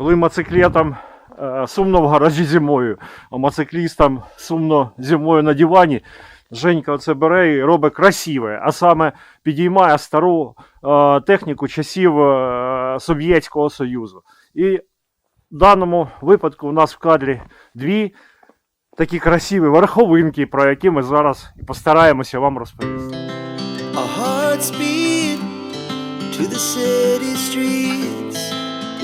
Коли мотоциклетам е, сумно в гаражі зимою, а мотоциклістам сумно зимою на дивані, Женька це бере і робить красиве, а саме підіймає стару е, техніку часів е, Совєтського Союзу. І в даному випадку у нас в кадрі дві такі красиві верховинки, про які ми зараз і постараємося вам розповісти. Our hearts beat to the city streets.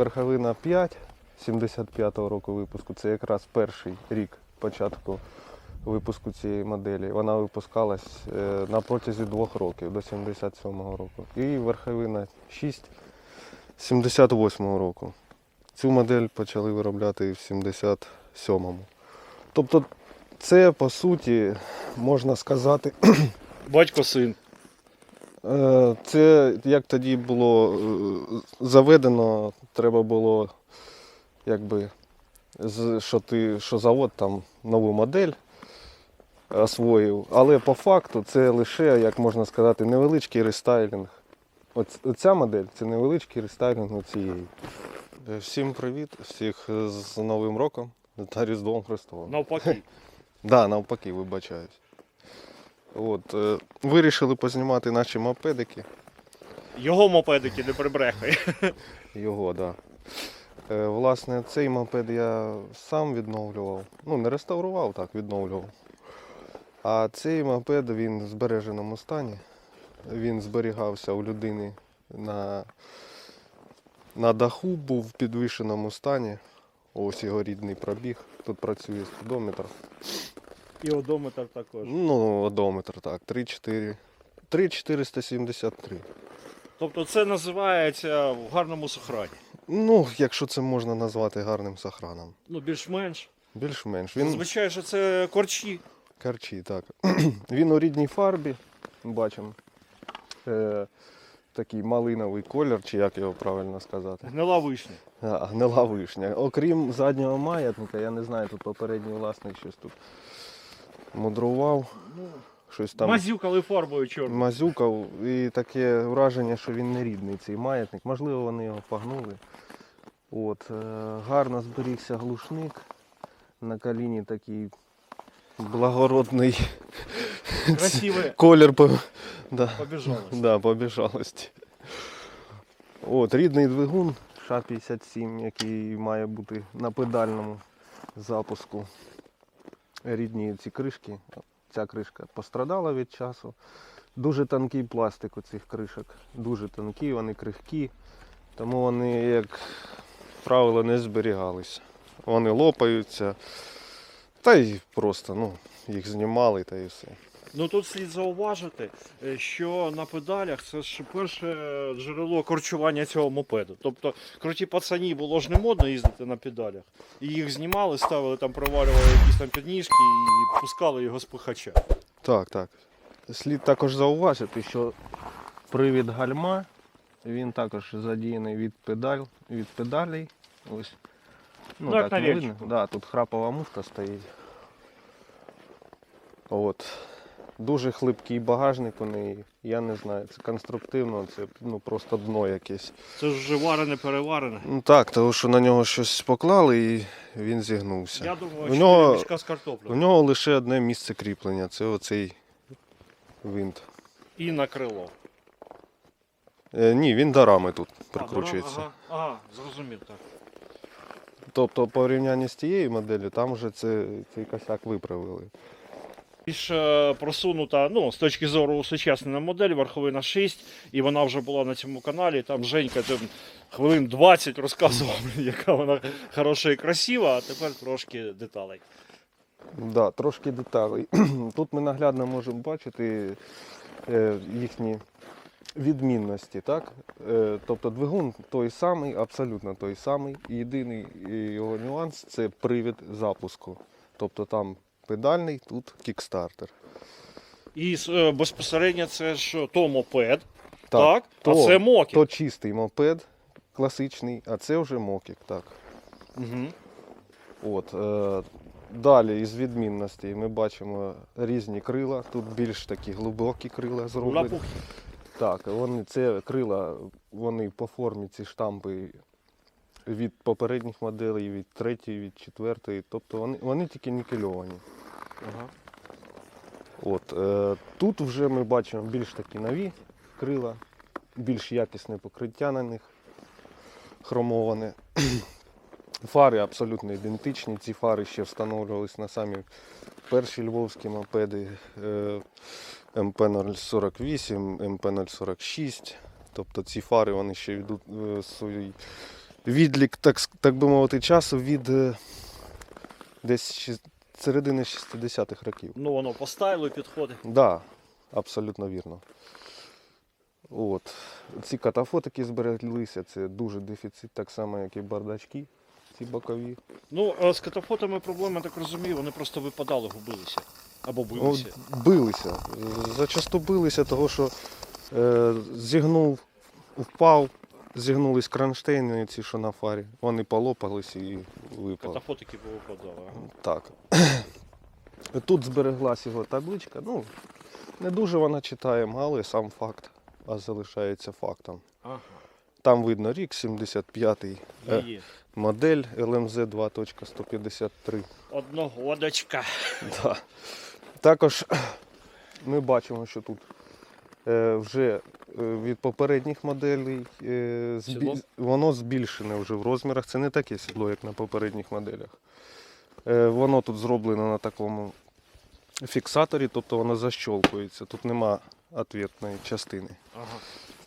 Верховина 5 75-го року випуску. Це якраз перший рік початку випуску цієї моделі. Вона випускалась е, на протязі двох років до 77-го року. І верховина 6 78-го року. Цю модель почали виробляти в 77-му. Тобто це по суті можна сказати. Батько син. Е, Це як тоді було е, заведено, треба було, якби, що ти, що завод там нову модель освоїв. Але по факту це лише, як можна сказати, невеличкий рестайлінг. Оц- Оця модель це невеличкий рестайлінг цієї. Е, Всім привіт, всіх з Новим роком та Різдвом Христовим. Навпаки. Да, навпаки, вибачаюсь. От, е, вирішили познімати наші мопедики. Його мопедики не прибрехай. Його, так. Да. Е, власне, цей мопед я сам відновлював. Ну, не реставрував, так, відновлював. А цей мопед він в збереженому стані. Він зберігався у людини на, на даху, був в підвішеному стані. Ось його рідний пробіг. Тут працює спідометр. І одометр також. Ну, одометр, так, 3-4. 3,473. Тобто це називається в гарному сохрані. Ну, якщо це можна назвати гарним сохраном. Ну, більш-менш. Більш-менш. Він Зазвичай, що це корчі. Карчі, так. Він у рідній фарбі, бачимо. Е, такий малиновий колір, чи як його правильно сказати. Гнила вишня. А, гнила вишня. Окрім заднього маятника, я не знаю, тут попередній власник щось тут мудрував, щось там Мазюкали фарбою чорною. мазюкав. І таке враження, що він не рідний цей маятник. Можливо, вони його погнули. От, е, гарно зберігся глушник. На коліні такий благородний Красиве колір по, да, побіжалося. да, побіжалості. От, рідний двигун Ша-57, який має бути на педальному запуску. Рідні ці кришки. Ця кришка пострадала від часу. Дуже тонкий пластик у цих кришок. Дуже тонкі, вони крихкі. Тому вони, як правило, не зберігалися. Вони лопаються. Та й просто ну, їх знімали та і все. Ну тут слід зауважити, е, що на педалях це ж перше джерело корчування цього мопеду. Тобто круті пацані було ж не модно їздити на педалях. І їх знімали, ставили там, привалювали якісь там підніжки і пускали його з пихача. Так, так. Слід також зауважити, що привід гальма, він також задіяний від педаль, від педалей. Ось. Ну, як на не видно. Да, тут храпова муфта стоїть. От. Дуже хлипкий багажник у неї. Я не знаю, це конструктивно, це ну, просто дно якесь. Це ж вже варене, переварене. Ну так, тому що на нього щось поклали і він зігнувся. Я думаю, У нього- мішка з картоплею. У нього лише одне місце кріплення це оцей винт. І на крило. Е, ні, він до рами тут А, прикручується. Ага, ага, зрозумів так. Тобто, по порівнянні з тією моделлю, там вже це, цей косяк виправили. Більш е, просунута, ну, з точки зору усучаснена модель, верховина 6, і вона вже була на цьому каналі. Там Женька там, хвилин 20 розказував, яка вона хороша і красива, а тепер трошки деталей. Да, трошки деталей. Тут ми наглядно можемо бачити е, їхні відмінності, так? Е, тобто двигун той самий, абсолютно той самий. Єдиний його нюанс це привід запуску. Тобто там педальний, тут кікстартер. І е, безпосередньо це ж то мопед, Так, так? то- а це мокіт. То чистий мопед класичний, а це вже мокік, так. Угу. От, е, далі із відмінностей ми бачимо різні крила. Тут більш такі глибокі крила зроблені. Лапух. Так, вони це крила, вони по формі ці штампи від попередніх моделей, від третьої, від четвертої. Тобто вони, вони тільки нікельовані. Ага. От, е, тут вже ми бачимо більш такі нові крила, більш якісне покриття на них хромоване. Фари абсолютно ідентичні. Ці фари ще встановлювались на самі перші львовські мопеди е, МП-048, МП-046. Тобто ці фари вони ще йдуть е, свій відлік, так, так би мовити, часу від е, десь середини 60-х років. Ну воно по стайлу підходить. Так, да, абсолютно вірно. От. Ці катафотики збереглися, це дуже дефіцит, так само, як і бардачки, ці бокові. Ну, а з катафотами проблема, так розумію, вони просто випадали, губилися. Або билися. билися. Зачасту билися, того що е, зігнув, впав, зігнулись кронштейни, ці, що на фарі. Вони полопались і випали. Катафотики повипадали. Так. Тут збереглась його табличка. Ну, не дуже вона читаємо, але сам факт а залишається фактом. Ага. Там видно рік 75-й е, модель ЛМЗ 2.153. Одногодочка. Да. Також ми бачимо, що тут вже е, від попередніх моделей е, збі- воно збільшене вже в розмірах. Це не таке сідло, як на попередніх моделях. Е, воно тут зроблено на такому фіксаторі, тобто воно защолкується. Тут нема ответної частини. Ага.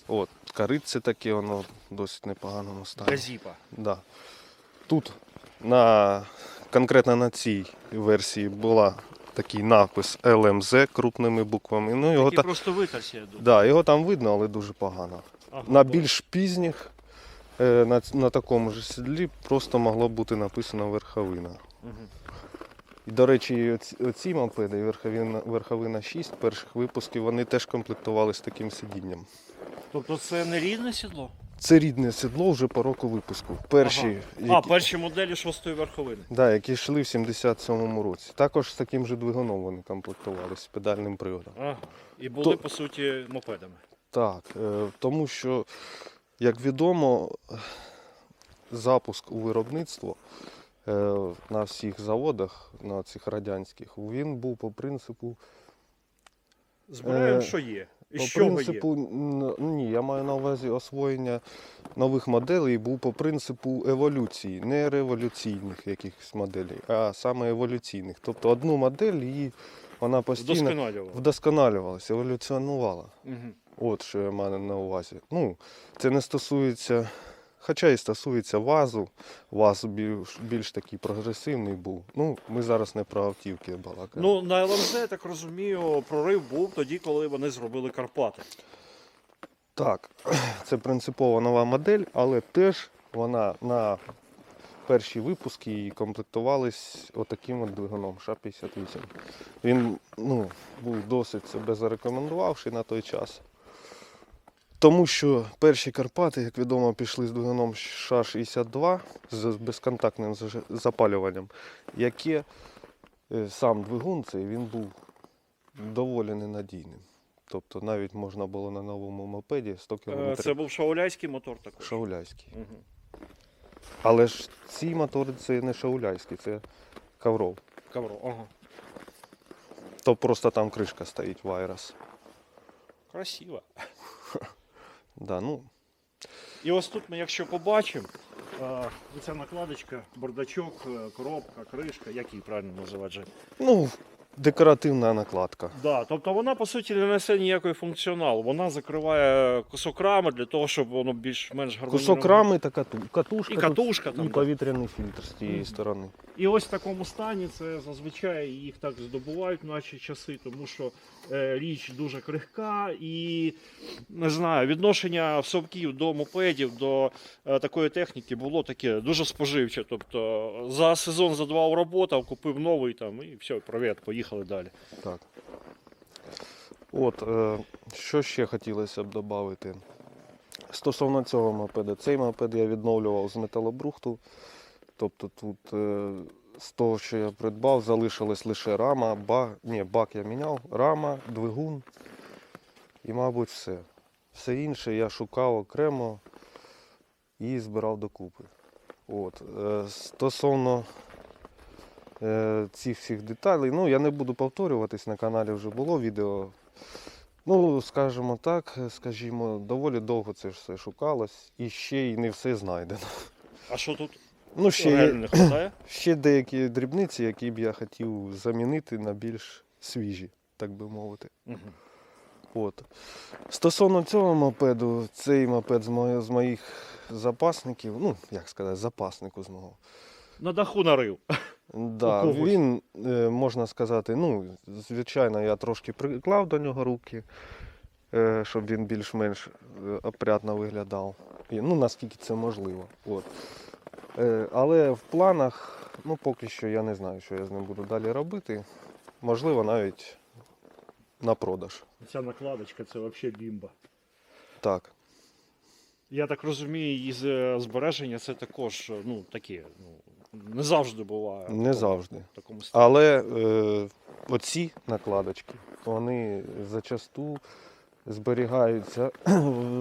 От, корицце таке, воно в досить непоганому стані. Газіпа. Да. Тут на, конкретно на цій версії була такий напис LMZ крупними буквами. Ну, його, Такий та, просто витерся, я думаю. да, його там видно, але дуже погано. Ага, На добре. більш пізніх, е, на, на такому ж сідлі просто могло бути написано верховина. Мгм. І, до речі, оці, оці мопеди, і верховина, верховина 6 перших випусків, вони теж комплектували з таким сидінням. Тобто це не рідне сідло? Це рідне сідло вже по року випуску. Перші, А, перші моделі шостої верховини. Да, які йшли в 77-му році. Також з таким же двигуном вони комплектувалися з педальним приводом. Ага. І були, То- по суті, мопедами. Так, е, тому що, як відомо, запуск у виробництво е, на всіх заводах, на цих радянських, він був по принципу. Збираємо, Е, що є. І По чого принципу, н- ні, я маю на увазі освоєння нових моделей був по принципу еволюції, не революційних якихось моделей, а саме еволюційних. Тобто одну модель її вона постійно Вдосконалював. вдосконалювалася, еволюціонувала. Угу. От що я маю на увазі. Ну, це не стосується, хоча і стосується вазу. Ваз більш, більш такий прогресивний був. Ну, ми зараз не про автівки балакаємо. Ну, на ЛМЗ, я так розумію, прорив був тоді, коли вони зробили Карпати. Так, це принципово нова модель, але теж вона на перші випуски її комплектувались отаким от двигуном Ша-58. Він ну, був досить себе зарекомендувавший на той час. Тому що перші Карпати, як відомо, пішли з двигуном Ша-62 з безконтактним запалюванням, яке е, сам двигун цей він був доволі ненадійним. Тобто навіть можна було на новому мопеді 100 км Е, Це був шауляйський мотор також. шауляйський. Угу. Але ж ці мотори це не шауляйські, це Кавров. Кавро, ага. То просто там кришка стоїть Вайрос. Красиво. Да, ну, І ось тут ми, якщо побачимо, оця ця накладочка, бардачок, е, коробка, кришка, як її правильно називати? Ну, декоративна накладка. Да, тобто вона по суті не несе ніякої функціоналу. Вона закриває кусок рами для того, щоб воно більш-менш гармонійно. Кусок рами та кату, катушка. І тут, катушка і там. да. повітряний фільтр з тієї Мгм. сторони. І ось в такому стані це зазвичай їх так здобувають в наші часи, тому що е, річ дуже крихка і не знаю, відношення совків до мопедів, до е, такої техніки було таке дуже споживче. Тобто за сезон за два уработав, купив новий там і все, привіт, поїхали далі. Так. От, е, що ще хотілося б додати? Стосовно цього мопеда, цей мопед я відновлював з металобрухту. Тобто тут е, з того, що я придбав, залишилась лише рама, бак, ні, бак я міняв, рама, двигун і, мабуть, все. Все інше я шукав окремо і збирав докупи. От. Е, стосовно цих всіх деталей. Ну, я не буду повторюватись, на каналі вже було відео. Ну, скажімо так, скажімо, доволі довго це ж все шукалось і ще й не все знайдено. А що тут Ну, ще не ще деякі дрібниці, які б я хотів замінити на більш свіжі, так би мовити. От. Стосовно цього мопеду, цей мопед з, моє- з моїх запасників, ну, як сказати, запаснику з мого. На даху нарив. Да, когось. він, е, можна сказати, ну, звичайно, я трошки приклав до нього руки, е, щоб він більш-менш е, опрятно виглядав. І, ну, наскільки це можливо. От. Е, Але в планах, ну, поки що я не знаю, що я з ним буду далі робити. Можливо, навіть на продаж. Ця накладочка це взагалі бімба. Так. Я так розумію, її з- збереження це також ну, таке. Ну, не завжди буває. Не в завжди. такому стані. Але е, оці накладочки, вони зачасту зберігаються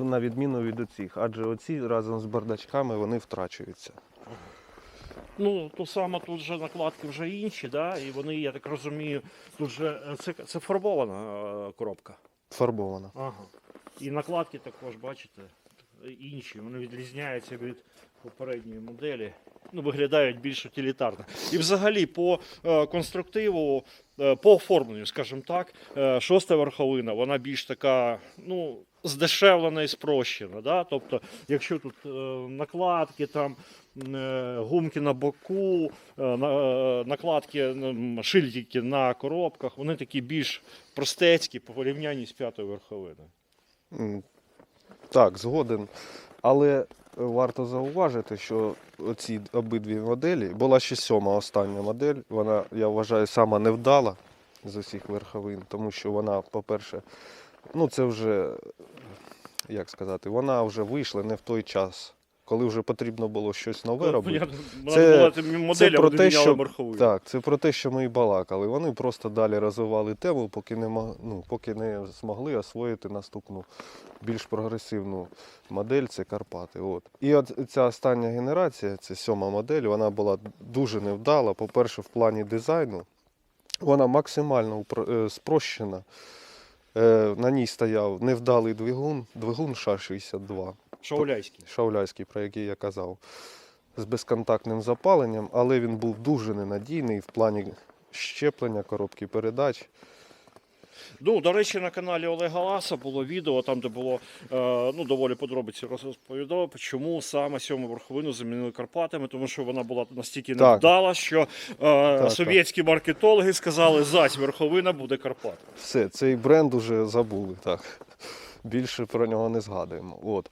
на відміну від оцих, адже оці разом з бардачками вони втрачуються. Ну, то саме тут вже накладки вже інші, да? і вони, я так розумію, тут же е, це, це фарбована е, коробка. Фарбована. Ага. І накладки також, бачите, інші. Вони відрізняються від попередньої моделі. Ну, виглядають більш утилітарно. І взагалі по е, конструктиву, е, по оформленню, скажімо так, е, шоста верховина, вона більш така, ну, здешевлена і спрощена. Да? Тобто, якщо тут е, накладки, там, е, гумки на боку, е, е, накладки, м, шильдики на коробках, вони такі більш простецькі по порівнянні з п'ятою верховиною. Так, згоден. Але е, варто зауважити, що ці обидві моделі, була ще сьома остання модель, вона, я вважаю, сама невдала з усіх верховин, тому що вона, по-перше, ну це вже, як сказати, вона вже вийшла не в той час, коли вже потрібно було щось нове робити. Це- модель, це про те, що- Так, це про те, що ми і балакали. Вони просто далі розвивали тему, поки не, ну, поки не змогли освоїти наступну більш прогресивну модель це Карпати. От. І от ця остання генерація, це сьома модель, вона була дуже невдала. По-перше, в плані дизайну вона максимально е, спрощена. Е, На ній стояв невдалий двигун, двигун ША-62. Шауляйський. Шауляйський, про який я казав, з безконтактним запаленням, але він був дуже ненадійний в плані щеплення, коробки передач. Ну, до речі, на каналі Олега Ласа було відео, там, де було е, ну, доволі подробиці розповідав, чому саме сьому верховину замінили Карпатами, тому що вона була настільки невдала, що е, так. совєтські маркетологи сказали, зась верховина буде Карпат. Все, цей бренд уже забули. Так. Більше про нього не згадуємо. От.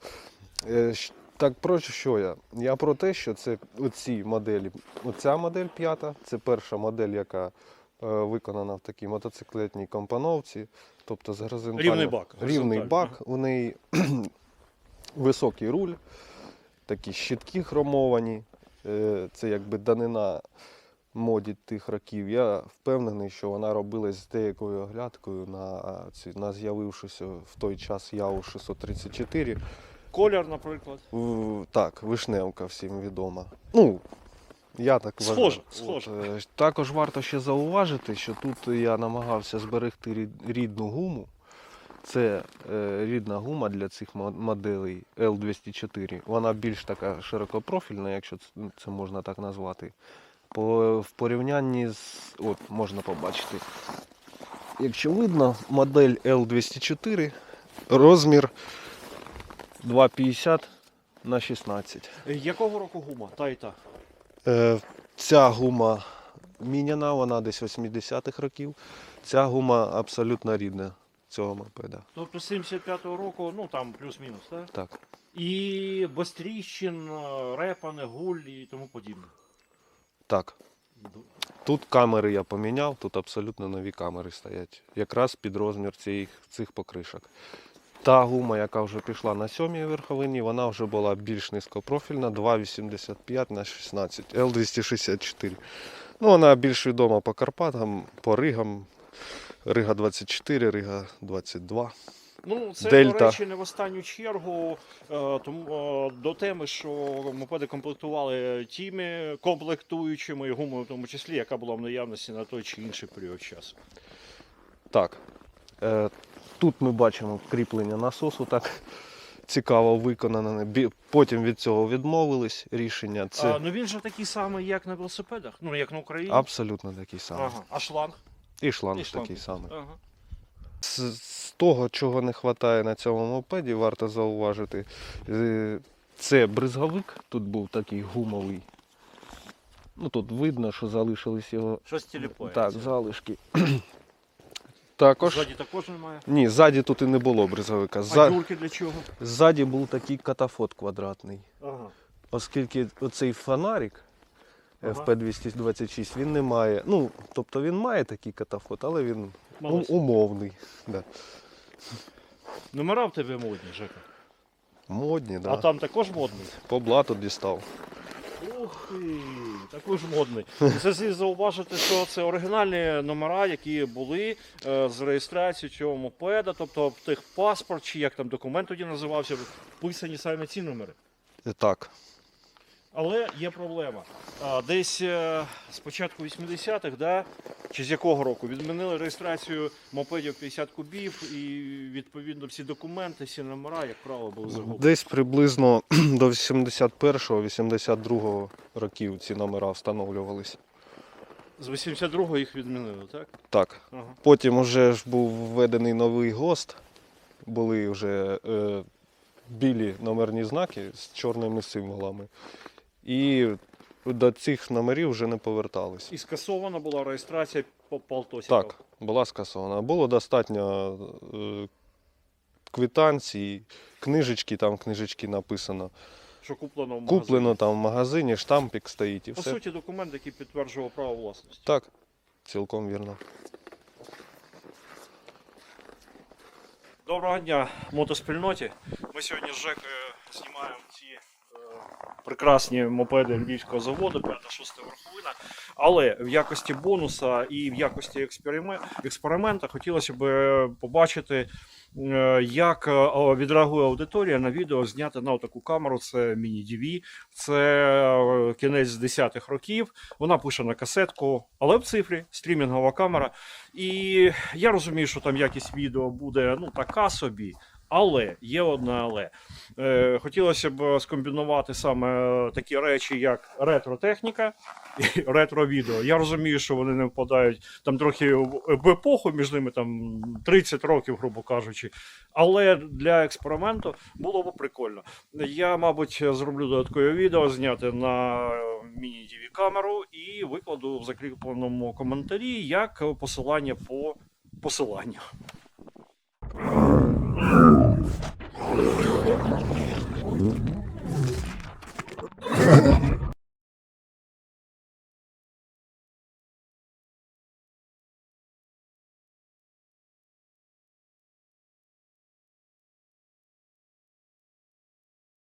Е, Так про що я? Я про те, що це оці моделі. Оця модель п'ята, це перша модель, яка е, виконана в такій мотоциклетній компоновці. Тобто з горизонтально- Рівний бак, Рівний бак, у неї високий руль, такі щитки хромовані. Е, Це якби данина моді тих років. Я впевнений, що вона робилась з деякою оглядкою на, на з'явившуся в той час Яву 634. Колір, наприклад. В- Так, вишневка всім відома. Ну, я так вважаю. Схоже, От, схоже. е, Також варто ще зауважити, що тут я намагався зберегти рід- рідну гуму. Це е, рідна гума для цих мо- моделей L204. Вона більш така широкопрофільна, якщо це, це можна так назвати. По, в порівнянні з. От, можна побачити. Якщо видно, модель L204, розмір 2,50 на 16. Е, Якого року гума? Та і та. Е, ця гума міняна, вона десь 80-х років. Ця гума абсолютно рідна цього мопеда. Тобто 75-го року, ну там плюс-мінус, так? Так. І без тріщин, е, репане, гуль і тому подібне. Так. Тут камери я поміняв, тут абсолютно нові камери стоять. Якраз під розмір цих, цих покришок. Та гума, яка вже пішла на сьомій верховині, вона вже була більш низькопрофільна, 2,85 на 16, L264. Ну, вона більш відома по Карпатам, по Ригам. Рига 24, Рига 22. Ну, це, Дельта. до речі, не в останню чергу е, тому, е, до теми, що мопеди комплектували тими комплектуючими гумою в тому числі, яка була в наявності на той чи інший період часу. Так. Тут ми бачимо кріплення насосу, так цікаво виконане. Потім від цього відмовились рішення. Це А, ну він же такий самий, як на велосипедах, ну як на Україні. абсолютно такий самий. Ага. А шланг? І шланг, І шланг. такий самий. Ага. З, з того, чого не вистачає на цьому мопеді, варто зауважити. е, Це бризговик, тут був такий гумовий. Ну тут видно, що залишились його Щось тіліпає. так, залишки. Також. Ззаді також немає. Ні, ззаді тут і не було бризговика. А дюрки для чого? Ззаді був такий катафот квадратний. Ага. Оскільки оцей фонарик Ага. FP226, він не має. Ну, тобто він має такий катафот, але він ум- умовний. Да. Номера в тебе модні, Жека. Модні, да. А там також модний. По блату дістав. Ух ти, також модний. Це слід зауважити, що це оригінальні номера, які були е, з реєстрацією цього мопеда, тобто тих паспорт, чи як там документ тоді називався, вписані саме ці номери. Так. Але є проблема. Десь е, з початку 80-х, да, чи з якого року, відмінили реєстрацію мопедів 50 кубів, і відповідно всі документи, всі номера, як правило, були загублені. Десь приблизно до 81-82 років ці номера встановлювались. З 82-го їх відмінили, так? Так. Ага. Потім вже ж був введений новий ГОСТ. Були вже е, білі номерні знаки з чорними символами. І до цих номерів вже не повертались. І скасована була реєстрація по Полтосі. Так, була скасована. Було достатньо е, квитанцій, книжечки, там книжечки написано. Що куплено в магазині. Куплено там в магазині, штампик стоїть і По все. суті, документ, який підтверджував право власності. Так, цілком вірно. Доброго дня, мотоспільноті. Ми сьогодні з Жекою знімаємо е, прекрасні мопеди львівського заводу, 5-6 верховина. Але в якості бонуса і в якості експериме- експеримента хотілося б е, побачити, е, як е, відреагує аудиторія на відео зняте на таку камеру. Це міні-DV, це кінець з 10-х років. Вона пише на касетку, але в цифрі, стрімінгова камера. І я розумію, що там якість відео буде ну така собі. Але є одне але. Е, хотілося б скомбінувати саме такі речі, як ретро-техніка і ретро-відео. Я розумію, що вони не впадають там трохи в епоху, між ними там 30 років, грубо кажучи. Але для експерименту було б прикольно. Я, мабуть, зроблю додаткове відео, зняти на міні-DV камеру і викладу в закріпленому коментарі як посилання по посиланню. Mm-hmm.